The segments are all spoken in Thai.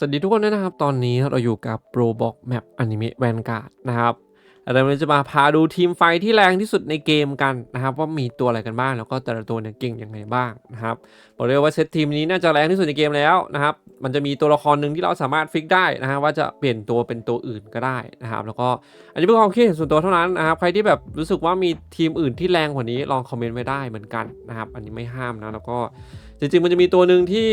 สวัสดีทุกคนด้วยนะครับ ตอนนี้เราอยู่กับ Roblox Map Anime Vanguard นะครับเราจะมาพาดูทีมไฟที่แรงที่สุดในเกมกันนะครับ ว่ามีตัวอะไรกันบ้าง แล้วก็แต่ละตัวเนี่ยเก่งยังไงบ้างนะครับบอกเลยว่าเซตทีมนี้น่าจะแรงที่สุดในเกมแล้วนะครับ มันจะมีตัวละครหนึ่งที่เราสามารถฟิกได้นะฮะว่าจะเปลี่ยนตัวเป็นตัวอื่นก็ได้นะครับ แล้วก็อันนี้เป็นความคิดเห็นส่วนตัวเท่านั้นนะครับ ใครที่แบบรู้สึกว่ามีทีมอื่นที่แรงกว่านี้ลองคอมเมนต์ไว้ได้เหมือนกันนะครับ อันนี้ไม่ห้ามนะแล้วก็ จริงๆ มันจะมีตัวหนึ่งที่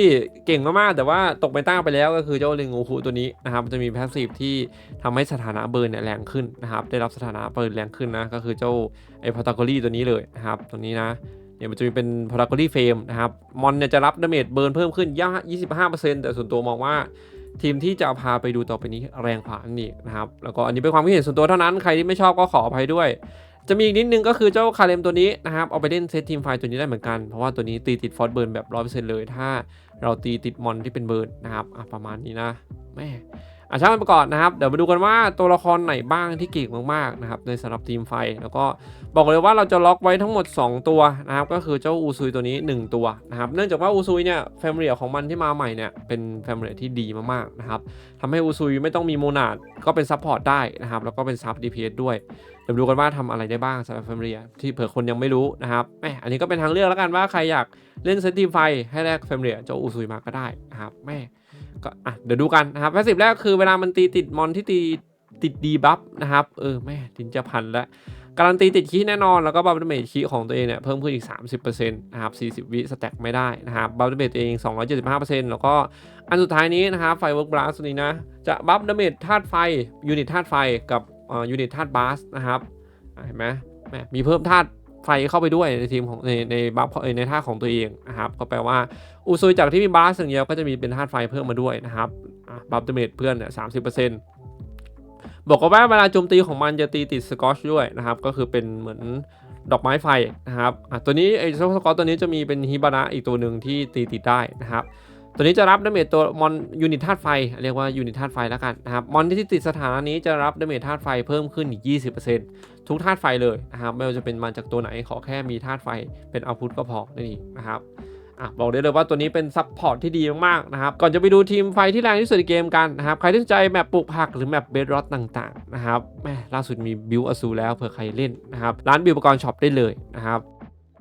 เก่งมากๆ แต่ว่าตกไปตั้งไปแล้วก็คือเจ้าลิงงูคูตัวนี้นะครับมันจะมีแพสซีฟที่ทำให้สถานะเบิร์นเนี่ยแรงขึ้นนะครับได้รับสถานะเบิร์นแรงขึ้นนะก็คือเจ้าไอ้พอตากรีตัวนี้เลยนะครับตัวนี้นะเนี่ยมันจะมีเป็นพอตากรีเฟมนะครับมอนเนี่ยจะรับดาเมจเบิร์นเพิ่มขึ้นย่า25%แต่ส่วนตัวมองว่าทีมที่จะพาไปดูต่อไปนี้แรงกว่านี่นะครับแล้วก็อันนี้เป็นความคิดเห็นส่วนตัวเท่านั้นใครที่ไม่ชอบก็ขออภัยด้วย จะมีอีกนิดนึงก็คือเจ้าคาเลมตัวนี้นะครับเอาไปเล่นเซตทีมไฟตัวนี้ได้เหมือนกันเพราะว่าตัวนี้ตีติดฟอสเบิร์นแบบ100%เลย ถ้าเราตีติดมอนที่เป็นเบิร์นนะครับประมาณนี้นะแม่อะช่างมันไปก่อนนะครับ เดี๋ยวมาดูกันว่าตัวละครไหนบ้างที่เก่งมากๆนะครับในสำหรับทีมไฟ แล้วก็บอกเลยว่าเราจะล็อกไว้ทั้งหมด 2 ตัวนะครับก็คือเจ้าอูซุยตัวนี้ 1 ตัวนะครับเนื่องจากว่าอูซุยเนี่ยแฟมิเลียของมันที่มาใหม่เนี่ยเป็นแฟมิเลียที่ดีมากๆนะครับทำให้อูซุยไม่ต้องมีโมนาดก็เป็นซัพพอร์ตได้นะครับแล้วก็เป็นซับดีพีด้วย เดี๋ยวดูกันว่าทำอะไรได้บ้างสำหรับ Family ที่เผื่อคนยังไม่รู้นะครับแหมอันนี้ก็เป็นทางเลือกแล้วกันว่าใครอยากเล่นเซตทีมไฟให้แลก Family เจ้าอูซุยมาก็ได้นะครับแม่ก็อะเดี๋ยวดูกันนะครับแพสซีฟแรกคือเวลามันตีติดมอนที่ตีติดดีบัฟนะครับเออแม่ทินจะพันแล้วการันตีติดคีแน่นอนแล้วก็บัฟเดเมจคีของตัวเองเนี่ยเพิ่มขึ้นอีก 30%นะครับ 40 วิสแต็กไม่ได้นะครับบัฟเดเมจตัวเอง 275%แล้วก็อันสุดท้ายนี้นะครับไฟเวิร์กบลัสตัวนี้นะ จะบัฟเดเมจธาตุไฟ ยูนิตธาตุไฟกับ ยูนิตธาตุบาสนะครับเห็นไหมแหมมีเพิ่มธาตุไฟเข้าไปด้วยในทีมของในในบัฟในท่าของตัวเองนะครับก็แปลว่าอุซุยจากที่มีบาสอย่างเดียวก็จะมีเป็นธาตุไฟเพิ่มมาด้วยนะครับอะบัฟเดเมจเพื่อนเนี่ยสามสิบเปอร์เซ็นต์บอกว่าเวลาโจมตีของมันจะตีติดสกอชด้วยนะครับก็คือเป็นเหมือนดอกไม้ไฟนะครับอะตัวนี้ไอ้สกอชตัวนี้จะมีเป็นฮิบานะอีกตัวหนึ่งที่ตีติดได้นะครับ ตัวนี้จะรับดาเมจตัวมอนยูนิตธาตุไฟ เรียกว่ายูนิตธาตุไฟแล้วกันนะครับ มอนที่ติดสถานะนี้จะรับดาเมจธาตุไฟเพิ่มขึ้นอีก 20%ทุกธาตุไฟเลยนะครับ ไม่ว่าจะเป็นมาจากตัวไหนขอแค่มีธาตุไฟเป็นเอาวุธก็พอนั่นเองนะครับอะบอกได้เลยว่าตัวนี้เป็นซับพอร์ตที่ดีมากๆนะครับ ก่อนจะไปดูทีมไฟที่แรงที่สุดในเกมกันนะครับ ใครที่สนใจแมปปลูกผักหรือแมปเบดร็อตต่างๆนะครับแม่ล่าสุดมีบิวอสูแล้วเผื่อใครเล่นนะครับ ร้านบิวอุปกรณ์ช็อปได้เลยนะครับ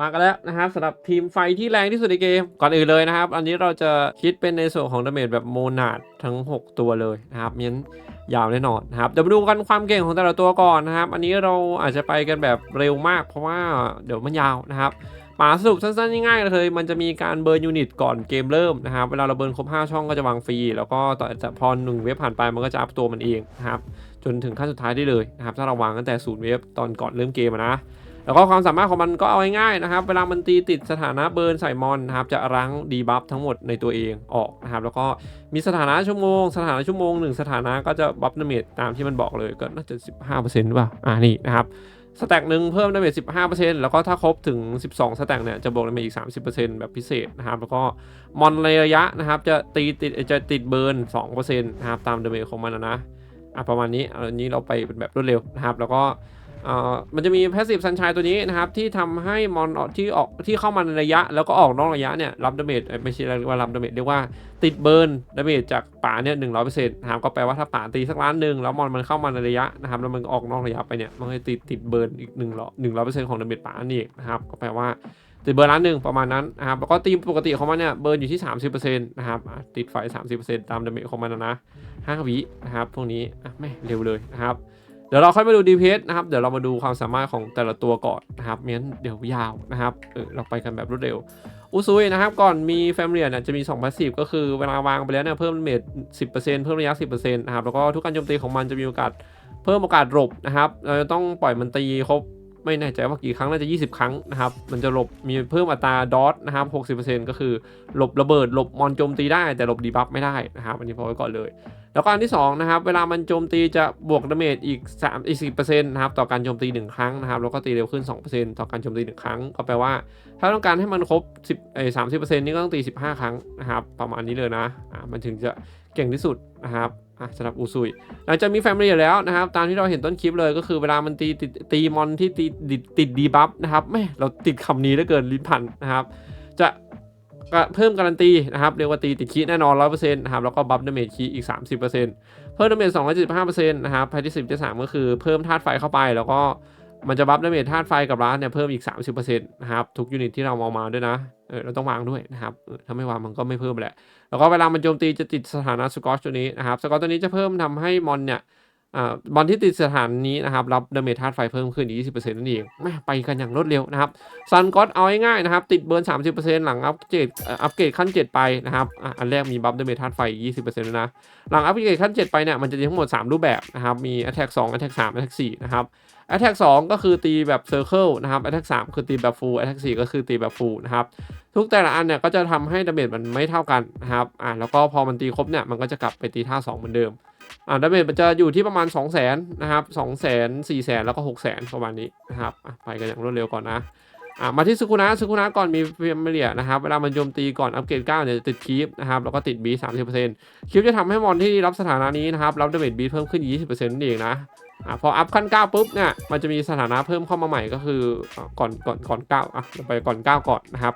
มากันแล้วนะครับสำหรับทีมไฟที่แรงที่สุดในเกมก่อนอื่นเลยนะครับ อันนี้เราจะคิดเป็นในส่วนของดาเมจแบบโมนาดทั้ง 6 ตัวเลยนะครับงั้นยาวแน่นอนนะครับเดี๋ยวมาดูกันความเก่งของแต่ละตัวก่อนนะครับ อันนี้เราอาจจะไปกันแบบเร็วมาก เพราะว่าเดี๋ยวมันยาวนะครับป่าสรุปสั้นๆง่ายๆเลย มันจะมีการเบิร์นยูนิตก่อนเกมเริ่มนะครับ เวลาเราเบิร์นครบ 5 ช่องก็จะวางฟรี แล้วก็ต่อจากพอหนึ่งเวฟผ่านไปมันก็จะอัพตัวมันเองนะครับจนถึงขั้นสุดท้ายได้เลยนะครับถ้าเราวางตั้งแต่ศูนย์เวฟตอนก่อนเริ่มเกมนะ แล้วก็ความสามารถของมันก็เอาง่ายๆนะครับ เวลามันตีติดสถานะเบิร์นใส่มอนนะครับ จะรั้งดีบัฟทั้งหมดในตัวเองออกนะครับ แล้วก็มีสถานะชั่วโมง สถานะชั่วโมงหนึ่งสถานะก็จะบัฟดาเมจตามที่มันบอกเลยก็น่าจะ 15%หรือเปล่า อ่านี่นะครับสแต็กหนึ่งเพิ่มดาเมจ15%แล้วก็ถ้าครบถึง 12 สแต็กเนี่ยจะบวกดาเมจอีก 30%แบบพิเศษนะครับ แล้วก็มอนระยะนะครับ จะตีติดจะติดเบิร์น2%นะครับตามดาเมจของมันนะนะอะประมาณนี้อันนี้เราไปเป็นแบบรวดเร็วนะครับ แล้วก็ มันจะมี passive sunshine ตัวนี้นะครับ ที่ทำให้มอนที่ออกที่เข้ามาในระยะ แล้วก็ออกนอกระยะเนี่ยรับดาเมจไม่ใช่เรียกว่ารับดาเมจเรียกว่าติดเบิร์นดาเมจจากป่าเนี่ยหนึ่งร้อยเปอร์เซ็นต์นะครับก็แปลว่าถ้าป่าตีสักล้านหนึ่งแล้วมอนมันเข้ามาในระยะนะครับแล้วมันออกนอกระยะไปเนี่ยมันก็จะติดติดเบิร์นอีกหนึ่งร้อยหนึ่งร้อยเปอร์เซ็นต์ของดาเมจป่านี่เองนะครับก็แปลว่าติดเบิร์ล้านหนึ่งประมาณนั้นนะครับแล้วก็ตีมปกติของมันเนี่ยเบิร์อยู่ที่สามสิบเปอร์เซ็นต์นะครับติดไฟสามสิบเปอร์เซ็นต์ตามดาเมจของมันนะห้าวินะครับพวกนี้ไม่เร็วเลยนะครับ ดี๋ยวเราค่อยมาดู DPS นะครับ เดี๋ยวเรามาดูความสามารถของแต่ละตัวก่อนนะครับงั้นเดี๋ยวยาวนะครับเออเราไปกันแบบรวดเร็ว อุซุยนะครับ ก่อนมีแฟมเลียเนี่ยจะมี2 passive ก็คือเวลาวางไปแล้วเนี่ยเพิ่มเมจ10%เพิ่มระยะ 10%นะครับ แล้วก็ทุกการโจมตีของมันจะมีโอกาสเพิ่มโอกาสหลบนะครับ เราจะต้องปล่อยมันตีครบไม่แน่ใจว่ากี่ครั้งน่าจะ 20 ครั้งนะครับ มันจะหลบมีเพิ่มอัตราดอทนะครับ 60%ก็คือหลบระเบิดหลบมอนโจมตีได้แต่หลบดีบัฟไม่ได้นะครับ อันนี้พอไว้ก่อนเลย แล้วก็อันที่2นะครับเวลามันโจมตีจะบวกดาเมจอีก3อีก10%นะครับต่อการโจมตี 1 ครั้งนะครับแล้วก็ตีเร็วขึ้น 2%ต่อการโจมตี 1 ครั้ง ก็แปลว่า ถ้าต้องการให้มันครบ10เอ้ย30%นี่ก็ต้องตี 15 ครั้งนะครับประมาณนี้เลยนะอ่ามันถึงจะเก่งที่สุดนะครับอะสำหรับอูซุยหลังจากมีแฟมิลี่แล้วนะครับ ตามที่เราเห็นต้นคลิปเลยก็คือเวลามันตีติดตีมอนที่ตีติดติดดีบัฟนะครับแม่เราติดคำนี้เหลือเกินลิ้นพันนะครับ จะ ก็เพิ่มการันตีนะครับเรียกว่าตีติดคีแน่นอน 100%นะครับแล้วก็บัฟดาเมจคีอีก 30%เพิ่มดาเมจ275%นะครับภายที่10ที่3ก็คือเพิ่มธาตุไฟเข้าไป แล้วก็มันจะบัฟดาเมจธาตุไฟกับร้านเนี่ยเพิ่มอีก 30%นะครับทุกยูนิตที่เรามองมาด้วยนะเออเราต้องวางด้วยนะครับเออถ้าไม่วางมันก็ไม่เพิ่มแหละแล้วก็เวลามันโจมตีจะติดสถานะสกอชตัวนี้นะครับสกอชตัวนี้จะเพิ่มทำให้มอนเนี่ย บอลที่ติดสถานนี้นะครับรับเดเมจธาตุไฟเพิ่มขึ้นอีก 20%นั่นเองแม่ไปกันอย่างรวดเร็วนะครับซันก็อตเอาง่ายๆนะครับ ติดเบิร์น 30%หลังอัปเกรดอัปเกรดขั้น 7 ไปนะครับอันแรกมีบัฟเดเมจธาตุไฟ 20%ด้วยนะ หลังอัปเกรดขั้น 7 ไปเนี่ยมันจะมีทั้งหมด 3 รูปแบบนะครับ มี Attack 2 Attack 3 Attack 4นะครับ Attack 2ก็คือตีแบบ Circle นะครับ Attack 3คือตีแบบ Full Attack 4ก็คือตีแบบ Full นะครับทุกแต่ละอันเนี่ยก็จะทำให้ดาเมจมันไม่เท่ากันนะครับอ่าแล้วก็พอมันตีครบเนี่ยมันก็จะกลับไปตีท่า 2 เหมือนเดิม อ่าดาเมจมันจะอยู่ที่ประมาณ 2 0 0 0 0 0นะครับ2 0 0 0 0 0 4 0 0 0 0แล้วก็6 0 0 0 0ประมาณนี้นะครับไปกันอย่างรวดเร็วก่อนนะอ่ามาที่สุคุนะสุคุนะก่อนมีเฟียมเลียนะครับเวลามันโจมตีก่อนอัปเกรด9เนี่ยจะติดคีฟนะครับแล้วก็ติดบีสามสิบเปอร์เซ็นต์คีฟจะทำให้มอนที่รับสถานะนี้นะครับรับดาเมจบีเพิ่มขึ้น20%นั่นเองนะอ่าพออัพขั้น9ปุ๊บเนี่ยมันจะมีสถานะเพิ่มเข้ามาใหม่ก็คือก่อนก่อนก่อน9อะเราไปก่อน9ก่อนนะครับ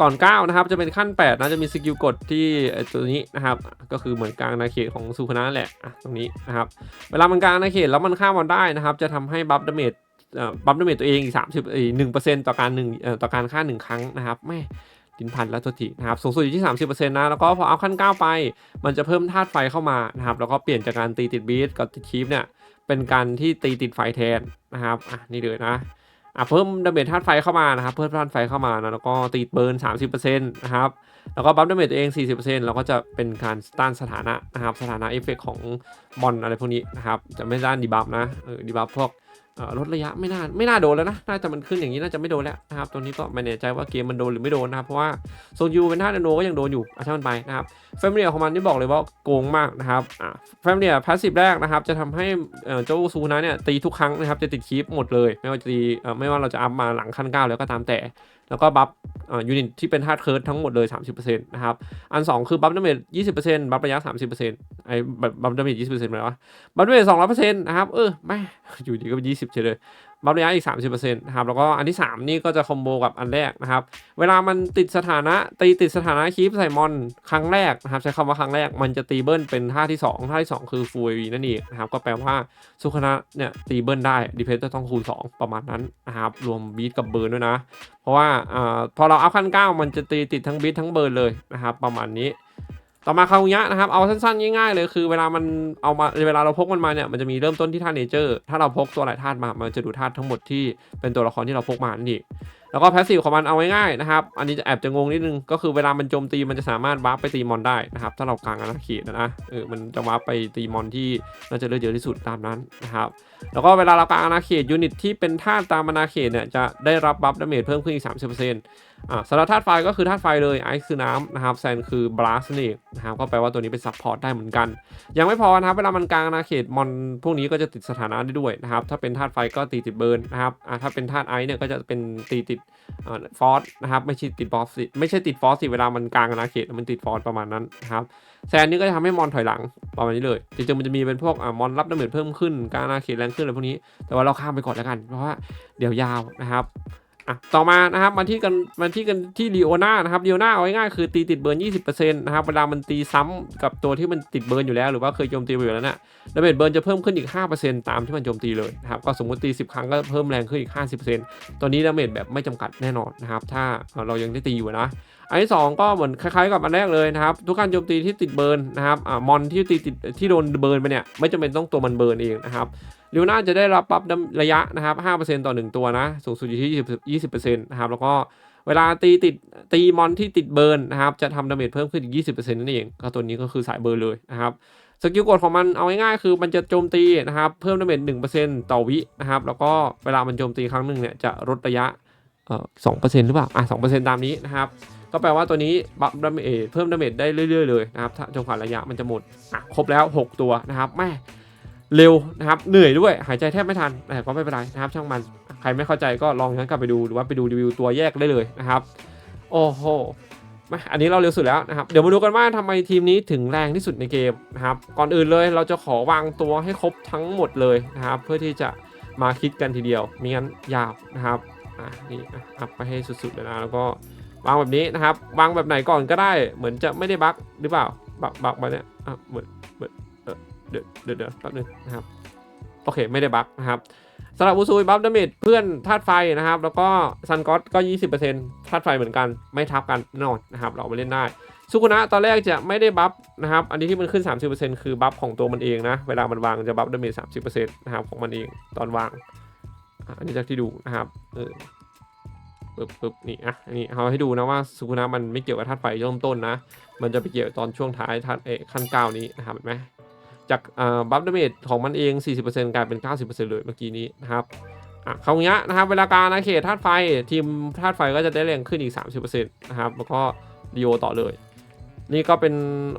ก่อน9นะครับจะเป็นขั้น 8 นะจะมีสกิลกดที่ตัวนี้นะครับ ก็คือเหมือนกลางอาเขตของสุคนะแหละตรงนี้นะครับ เวลามันกลางอาเขตแล้วมันข้ามมันได้นะครับ จะทำให้บัฟดาเมจบัฟดาเมจตัวเองอีก30เอ้ย1%ต่อการหนึ่งต่อการฆ่า1ครั้งนะครับแม่ดินพันแล้วตัวทีนะครับสูงสุดอยู่ที่ 30%นะแล้วก็พอเอัพขั้น 9 ไป มันจะเพิ่มธาตุไฟเข้ามานะครับแล้วก็เปลี่ยนจากการตีติดบีทกับติดคีฟเนี่ยเป็นการที่ตีติดไฟแทนนะครับอะนี่เลยนะ อะเพิ่มดาเมจธาตุไฟเข้ามานะครับ เพิ่มธาตุไฟเข้ามานะแล้วก็ตีเบิร์น 30%นะครับ แล้วก็บัฟดาเมจตัวเอง 40%แล้วก็จะเป็นการต้านสถานะนะครับ สถานะเอฟเฟกของบอลอะไรพวกนี้นะครับ จะไม่ด้านดีบัฟนะเออดีบัฟพวก ลดระยะไม่น่าไม่น่าโดนแล้วนะ น่าจะมันขึ้นอย่างนี้น่าจะไม่โดนแล้วนะครับ ตอนนี้ก็ไม่แน่ใจว่าเกมมันโดนหรือไม่โดนนะครับ เพราะว่าโซนยูเป็นท่านาโนก็ยังโดนอยู่อาช่างมันไปนะครับแฟมิเลียของมันนี่บอกเลยว่าโกงมากนะครับแฟมิเลียพาสซีฟแรกนะครับ จะทำให้เจ้าซูนะเนี่ยตีทุกครั้งนะครับ จะติดคีปหมดเลย ไม่ว่าจะตีไม่ว่าเราจะอัพมาหลังขั้นเก้าแล้วก็ตามแต่ แล้วก็บัฟยูนิตที่เป็นธาตุเคิร์ดทั้งหมดเลย 30%นะครับ อัน 2 คือบัฟดาเมจ20%บัฟระยะ 30%ไอ้บัฟดาเมจ20%อะไรวะบัฟดาเมจ200%นะครับ เออไม่อยู่ดีก็เป็น20เฉยเลย บัฟระยะอีก 30%นะครับแล้วก็อันที่ 3 นี่ก็จะคอมโบกับอันแรกนะครับ เวลามันติดสถานะตีติดสถานะคีปใส่มอนครั้งแรกนะครับใช้คำว่าครั้งแรกมันจะตีเบิ้ลเป็นท่าที่ 2 ท่าที่ 2 คือฟูเอวีนั่นเองนะครับก็แปลว่าสุขนะเนี่ยตีเบิ้ลได้ดีเพนจะต้องคูณ 2 ประมาณนั้นนะครับรวมบีทกับเบิร์นด้วยนะ เพราะว่าอาพอเราอัพขั้น9มันจะตีติดทั้งบีททั้งเบิร์นเลยนะครับประมาณนี้ ต่อมาคารุยะนะครับ เอาสั้นๆ ง่ายๆ เลยคือเวลามันเอามาเวลาเราพกมันมาเนี่ยมันจะมีเริ่มต้นที่ท่าเนเจอร์ ถ้าเราพกตัวหลายธาตุมา มันจะดูธาตุทั้งหมดที่เป็นตัวละครที่เราพกมานั่นเองแล้วก็แพสซีฟของมันเอาง่ายๆนะครับ อันนี้จะแอบจะงงนิดนึง ก็คือเวลามันโจมตีมันจะสามารถวาร์ปไปตีมอนได้นะครับ ถ้าเรากลางอาณาเขตนะนะเออ มันจะวาร์ปไปตีมอนที่น่าจะเลือดเยอะที่สุดตามนั้นนะครับ แล้วก็เวลาเรากลางอาณาเขตยูนิตที่เป็นธาตุตามอาณาเขตเนี่ยจะได้รับบัฟดาเมจเพิ่มขึ้นอีก 30% อ่าสำหรับธาตุไฟก็คือธาตุไฟเลยไอซ์คือน้ำนะครับแซนคือบลัสนี่นะครับก็แปลว่าตัวนี้เป็นซัพพอร์ตได้เหมือนกัน ยังไม่พอนะครับเวลามันกลางอาณาเขตมอนพวกนี้ก็จะติดสถานะได้ด้วยนะครับถ้าเป็นธาตุไฟก็ตีติดเบิร์นนะครับอ่าถ้าเป็นธาตุไอซ์เนี่ยก็จะเป็นตีติดฟอสนะครับไม่ใช่ติดฟอสสิไม่ใช่ติดฟอสสิเวลามันกลางอาณาเขตมันติดฟอสประมาณนั้นนะครับแซนนี่ก็จะทำให้มอนถอยหลังประมาณนี้เลยจริงๆมันจะมีเป็นพวกอ่ามอนรับดาเมจเพิ่มขึ้นกลางอาณาเขตแรงขึ้นอะไรพวกนี้ แต่ว่าเราข้ามไปก่อนแล้วกัน เพราะว่าเดี๋ยวยาวนะครับ อะต่อมานะครับมาที่กันมาที่กันที่ลีโอนานะครับลีโอนาเอาง่ายๆคือตีติดเบิร์น20%นะครับเวลามันตีซ้ำกับตัวที่มันติดเบิร์นอยู่แล้ว หรือว่าเคยโจมตีไปอยู่แล้วเนี่ยดาเมจเบิร์นจะเพิ่มขึ้นอีก 5%ตามที่มันโจมตีเลยนะครับก็สมมติตี 10 ครั้งก็เพิ่มแรงขึ้นอีก 50%ตัวนี้ดาเมจแบบไม่จำกัดแน่นอนนะครับถ้าเรายังได้ตีอยู่นะอันที่2ก็เหมือนคล้ายๆกับอันแรกเลยนะครับทุกการโจมตีที่ติดเบิร์นนะครับอ่ามอนที่ตีติดที่โดนเบิร์นไปเนี่ยไม่จำเป็นต้องตัวมันเบิร์นเองนะครับ ลิวน่าจะได้รับปรับระยะนะครับ 5%ต่อ 1 ตัวนะ สูงสุดอยู่ที่ 20%นะครับ แล้วก็เวลาตีติดตีมอนที่ติดเบิร์นนะครับ จะทำดาเมจเพิ่มขึ้นอีก 20%นั่นเองก็ตัวนี้ก็คือสายเบิร์นเลยนะครับ สกิลกดของมันเอาง่ายๆคือมันจะโจมตีนะครับ เพิ่มดาเมจ1%ต่อวินะครับ แล้วก็เวลามันโจมตีครั้งหนึ่งเนี่ยจะลดระยะเอ่อ2%หรือเปล่า อะ2%ตามนี้นะครับ ก็แปลว่าตัวนี้บัฟดาเมจเพิ่มดาเมจได้เรื่อยๆเลยนะครับถ้าจนกว่าระยะมันจะหมด อะ ครบแล้ว 6 ตัวนะครับ แม่ เร็วนะครับเหนื่อยด้วยหายใจแทบไม่ทันแต่ก็ไม่เป็นไรนะครับ ช่างมันใครไม่เข้าใจก็ลองย้อนกลับไปดูหรือว่าไปดูรีวิวตัวแยกได้เลยนะครับโอ้โหมอันนี้เราเร็วสุดแล้วนะครับ เดี๋ยวมาดูกันว่าทำไมทีมนี้ถึงแรงที่สุดในเกมนะครับ ก่อนอื่นเลยเราจะขอวางตัวให้ครบทั้งหมดเลยนะครับ เพื่อที่จะมาคิดกันทีเดียวมีงั้นยาวนะครับอะนี่อะอัพไปให้สุดๆเลยนะแล้วก็วางแบบนี้นะครับ วางแบบไหนก่อนก็ได้ เหมือนจะไม่ได้บั๊กหรือเปล่าบั๊กบั๊กมาเนี่ยอะเหมือนเหมือนเออ เดี๋ยวเดี๋ยวเดี๋ยวแป๊บนึงนะครับโอเคไม่ได้บั๊กนะครับสำหรับอูซุยบัฟดาเมจเพื่อนธาตุไฟนะครับ แล้วก็ซันก็อตก็ 20%ธาตุไฟเหมือนกันไม่ทับกันแน่นอนนะครับเราเอามาเล่นได้สุกุนะตอนแรกจะไม่ได้บัฟนะครับ อันนี้ที่มันขึ้น 30%คือบัฟของตัวมันเองนะ เวลามันวางจะบัฟดาเมจ30%นะครับของมันเองตอนวาง อันนี้จากที่ดูนะครับเออปึ๊บปึ๊บนี่อะอันนี้เอาให้ดูนะว่าสุกุนะมันไม่เกี่ยวกับธาตุไฟเริ่มต้นนะ มันจะไปเกี่ยวตอนช่วงท้ายธาตุเอขั้นเก้านี้นะครับเห็นไหม จากบัฟดาเมจของมันเอง 40%กลายเป็น 90%เลยเมื่อกี้นี้นะครับคราวนี้นะครับเวลาการอาเขตธาตุไฟทีมธาตุไฟก็จะได้แรงขึ้นอีก 30%นะครับแล้วก็ดีโอต่อเลย นี่ก็เป็น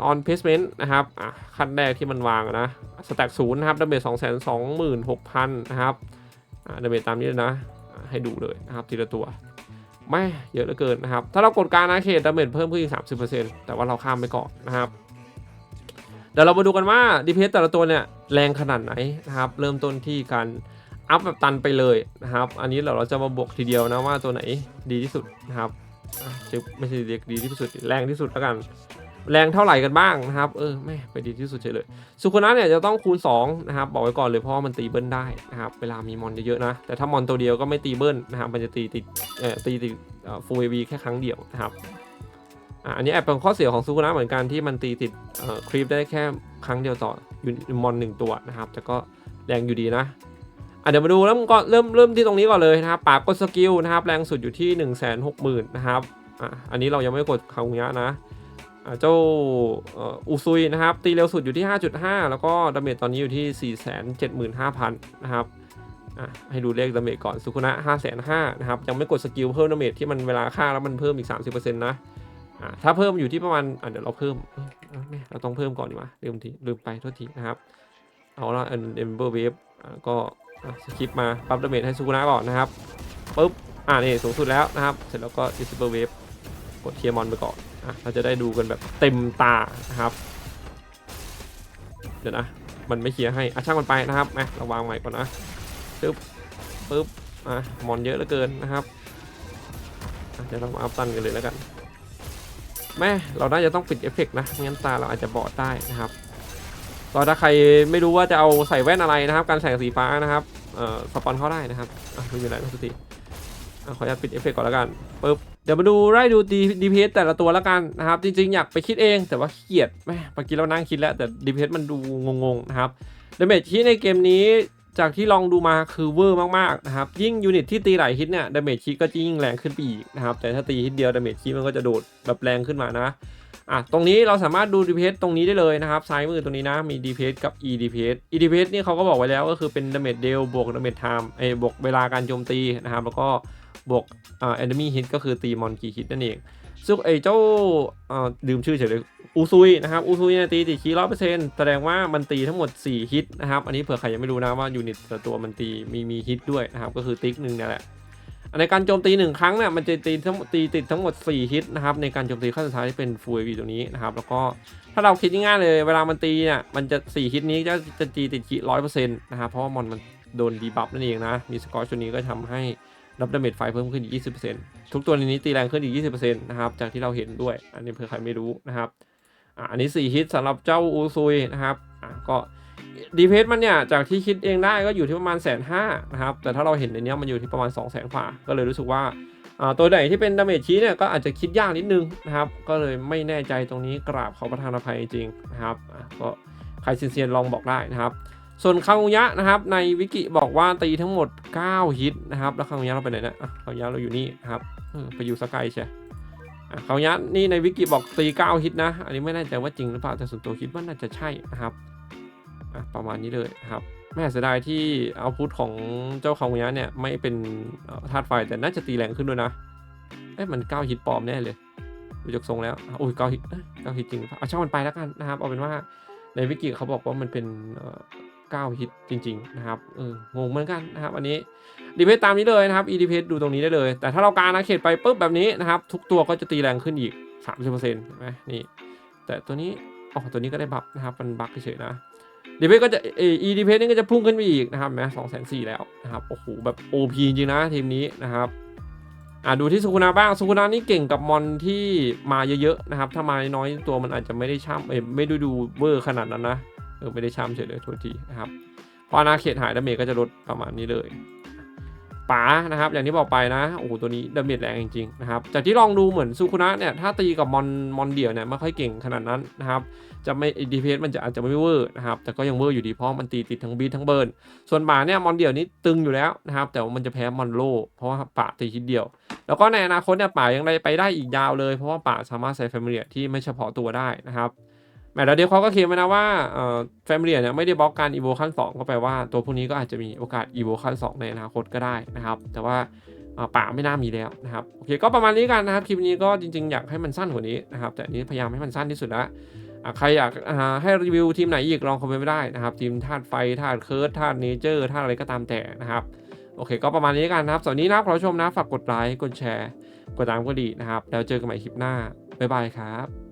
on placement นะครับขั้นแรกที่มันวางนะสแต็กศูนย์นะครับดาเมจสองแสนสองหมื่นหกพันะครับดาเมจตามนี้เลยนะ ให้ดูเลยนะครับทีละตัวไม่เยอะเหลือเกินนะครับ ถ้าเรากดการอาณาเขตดาเมจเพิ่มขึ้นอีก 30%แต่ว่าเราข้ามไปก่อนนะครับ เดี๋ยวเรามาดูกันว่าดีเพสแต่ละตัวเนี่ยแรงขนาดไหนนะครับ เริ่มต้นที่การอัพแบบตันไปเลยนะครับ อันนี้เราเราจะมาบวกทีเดียวนะว่าตัวไหนดีที่สุดนะครับจะไม่ใช่เรียกดีที่สุดแรงที่สุดแล้วกัน แรงเท่าไหร่กันบ้างนะครับ เออไม่ไปดีที่สุดเฉยเลย สุคุนะเนี่ยจะต้องคูณ2นะครับบอกไว้ก่อนเลยเพราะมันตีเบิ้ลได้นะครับเวลามีมอนเยอะๆนะ แต่ถ้ามอนตัวเดียวก็ไม่ตีเบิ้ลนะครับมันจะตีติดเอ่อตีติดฟูเอวีแค่ครั้งเดียวนะครับ อันนี้แอบเป็นข้อเสียของสุคุนะเหมือนกันที่มันตีติดครีปได้แค่ครั้งเดียวต่อยูมอนหนึ่งตัวนะครับ แต่ก็แรงอยู่ดีนะอะเดี๋ยวมาดูแล้วก็เริ่มเริ่มที่ตรงนี้ก่อนเลยนะครับปากกดสกิลนะครับแรงสุดอยู่ที่ 1 6 0 0 0 0นะครับอะอันนี้เรายังไม่กดคางยะนะอะเจ้าอุซุยนะครับ ตีเร็วสุดอยู่ที่ 5.5 แล้วก็ดาเมจตอนนี้อยู่ที่ 475,000 นะครับอะให้ดูเลขดาเมจก่อนสุคุนะ5 5 0 0 0นะครับ ยังไม่กดสกิลเพิ่มดาเมจที่มันเวลาฆ่าแล้วมันเพิ่มอีก 30%นะ อะถ้าเพิ่มอยู่ที่ประมาณอะเดี๋ยวเราเพิ่มเอ้ยเอาไม่เราต้องเพิ่มก่อนดีกว่าลืมทีลืมไปโทษทีนะครับ เอาละเอ็มเบอร์เวฟก็สคริปมาปั๊บดาเมจให้ซูกุนะก่อนนะครับปุ๊บอ่านี่สูงสุดแล้วนะครับ เสร็จแล้วก็ดิสเปอร์เวฟกดเทียมอนไปก่อนอะเราจะได้ดูกันแบบเต็มตานะครับ เดี๋ยวนะ มันไม่เคลียร์ให้อะช่างมันไปนะครับแมเราวางใหม่ก่อนนะปึ๊บปึ๊บอะมอนเยอะเหลือเกินนะครับเดี๋ยวเรามาอัพตันกันเลยแล้วกัน แม่เราน่าจะต้องปิดเอฟเฟกต์นะไม่งั้นตาเราอาจจะบอดได้นะครับก็ถ้าใครไม่รู้ว่าจะเอาใส่แว่นอะไรนะครับ การแสงสีฟ้านะครับเอ่อสปอนเข้าได้นะครับไม่มีอะไรนะสุติอ่ขออนุญาตปิดเอฟเฟกต์ก่อนแล้วกันปึ๊บเดี๋ยวมาดูไล่ดูดีดีเพีแต่ละตัวแล้วกันนะครับ จริงๆ อยากไปคิดเองแต่ว่าเกียจแม่เมื่อกี้เรานั่งคิดแล้วแต่ดีเพีมันดูงงๆนะครับดาเมจที่ในเกมนี้ จากที่ลองดูมาคือเวอร์มากๆนะครับ ยิ่งยูนิตที่ตีหลายฮิตเนี่ยดาเมจคีก็จะยิ่งแรงขึ้นไปอีกนะครับ แต่ถ้าตีฮิตเดียวดาเมจคีมันก็จะโดดแบบแรงขึ้นมานะอะตรงนี้เราสามารถดู DPS ตรงนี้ได้เลยนะครับซ้ายมือตรงนี้นะมี DPS กับ EDPS EDPS นี่เขาก็บอกไว้แล้วก็คือเป็นดาเมจเดลบวกดาเมจไทม์เอ้บวกเวลาการโจมตีนะครับแล้วก็ บวกอ่า enemy hit ก็คือตีมอนกี่ฮิตนั่นเอง ซึ่งไอ้เจ้าอ่าลืมชื่อเฉยเลยอูซุยนะครับอูซุยเนี่ยตีติดคีร้อยเปอร์เซ็นต์แสดงว่ามันตีทั้งหมด 4 ฮิตนะครับ อันนี้เผื่อใครยังไม่รู้นะว่ายูนิตแต่ตัวมันตีมีมีฮิตด้วยนะครับ ก็คือติ๊กหนึ่งนี่แหละในการโจมตีหนึ่งครั้งเนี่ยมันจะตีทั้งตีติดทั้งหมด 4 ฮิตนะครับในการโจมตีขั้นสุดท้ายที่เป็นฟูเอวีตรงนี้นะครับแล้วก็ถ้าเราคิดง่ายๆเลยเวลามันตีเนี่ยมันจะ 4 ฮิตนี้จะจะตีติดคีร้อยเปอร์เซ็นต์นะครับเพราะว่ามอนมันโดนดีบัฟนั่นเองนะมีสกอร์ชุดนี้ก็ทำให้ รับดาเมจไฟเพิ่มขึ้นอีก 20%ทุกตัวในนี้ตีแรงขึ้นอีก 20%นะครับ จากที่เราเห็นด้วย อันนี้เผื่อใครไม่รู้นะครับอะอันนี้ 4 ฮิตสำหรับเจ้าอูซุยนะครับอะก็ดีเพสมันเนี่ย จากที่คิดเองได้ก็อยู่ที่ประมาณแสนห้านะครับ แต่ถ้าเราเห็นในนี้มันอยู่ที่ประมาณ2องแสนกว่า ก็เลยรู้สึกว่าอ่าตัวไหนที่เป็นดาเมจชี้เนี่ยก็อาจจะคิดยากนิดนึงนะครับ ก็เลยไม่แน่ใจตรงนี้กราบขอประทานอภัยจริงนะครับอะก็ใครเซียนๆลองบอกได้นะครับ ส่วนคางุยะนะครับ ในวิกิบอกว่าตีทั้งหมด 9 ฮิตนะครับ แล้วคางุยะเราไปไหนนะคางุยะเราอยู่นี่นครับไปอยู่สกายใช่คางุยะนี่ในวิกิบอกตี 9 ฮิตนะ อันนี้ไม่แน่ใจว่าจริงหรือเปล่าแต่ส่วนตัวคิดว่าน่าจะใช่นะครับประมาณนี้เลยครับแม่เสียดายที่เอาพุทของเจ้าคาวุยะเนี่ยไม่เป็นเอ่อธาตุไฟแต่น่าจะตีแรงขึ้นด้วยนะเอ๊ะมัน9ฮิตปลอมแน่เลยดูจากทรงแล้วอะโอ้ยเก้าฮิตเก้าฮิตจริงเอาช่างมันไปแล้วกันนะครับเอาเป็นว่าในวิกิเขาบอกว่ามันเป็น เก้าฮิตจริง ๆ นะครับเอองงเหมือนกันนะครับอันนี้ดีเพสตามนี้เลยนะครับ e d p s ดูตรงนี้ได้เลย แต่ถ้าเราการอาเขตไปปุ๊บแบบนี้นะครับ ทุกตัวก็จะตีแรงขึ้นอีก 30%เห็นไหมนี่แต่ตัวนี้อ๋อตัวนี้ก็ได้บัฟนะครับมันบัฟเฉยๆนะดีเพสก็จะเออ e d p s นี่ก็จะพุ่งขึ้นไปอีกนะครับแม้สองแสนสี่แล้วนะครับโอ้โหแบบ OP จริงๆนะทีมนี้นะครับอ่าดูที่สุคุนาบ้างสุคุนานี่เก่งกับมอนที่มาเยอะๆนะครับ ถ้ามาน้อยตัวมันอาจจะไม่ได้ช่ำเอไม่ด้ดูเวอร์ขนาดนั้นนะ เออไม่ได้ช่ำเฉยเลยโทษทีนะครับพออาณาเขตหายดาเมจก็จะลดประมาณนี้เลยป๋านะครับ อย่างที่บอกไปนะโอ้โหตัวนี้ดาเมจแรงจริงๆนะครับจากที่ลองดูเหมือนสุคุนะเนี่ยถ้าตีกับมอนมอนเดี่ยวเนี่ยไม่ค่อยเก่งขนาดนั้นนะครับจะไม่ดีเพสมันจะอาจจะไม่เวอร์นะครับแต่ก็ยังเวอร์อยู่ดีเพราะมันตีติดทั้งบีททั้งเบิร์นส่วนป่าเนี่ยมอนเดี่ยวนี้ตึงอยู่แล้วนะครับแต่ว่ามันจะแพ้มอนโลเพราะว่าป่าตีทีเดียว แล้วก็ในอนาคตเนี่ยป่ายังได้ไปได้อีกยาวเลยเพราะว่าป่าสามารถใส่แฟมิเลียที่ไม่เฉพาะตัวได้นะครับ แม้แล้วเดี๋ยวเขาก็เขียนไว้นะว่าแฟมิเลียเนี่ยไม่ได้บล็อกการอีโวขั้น 2 ก็แปลว่าตัวพวกนี้ก็อาจจะมีโอกาสอีโวขั้น 2 ในอนาคตก็ได้นะครับ แต่ว่าป่าไม่น่ามีแล้วนะครับโอเคก็ประมาณนี้กันนะครับคลิปนี้ก็จริงๆ อยากให้มันสั้นกว่านี้นะครับแต่นี้พยายามให้มันสั้นที่สุดละอะใครอยากให้รีวิวทีมไหนอีกลองคอมเมนต์ไม่ได้นะครับทีมธาตุไฟธาตุเคิร์ดธาตุเนเจอร์ธาตุอะไรก็ตามแต่นะครับโอเค ก็ประมาณนี้กันนะครับสวัสดีนะครับขอชมนะฝากกดไลค์กดแชร์ กดตามก็ดีนะครับแล้วเจอกันใหม่คลิปหน้าบ๊ายบายครับ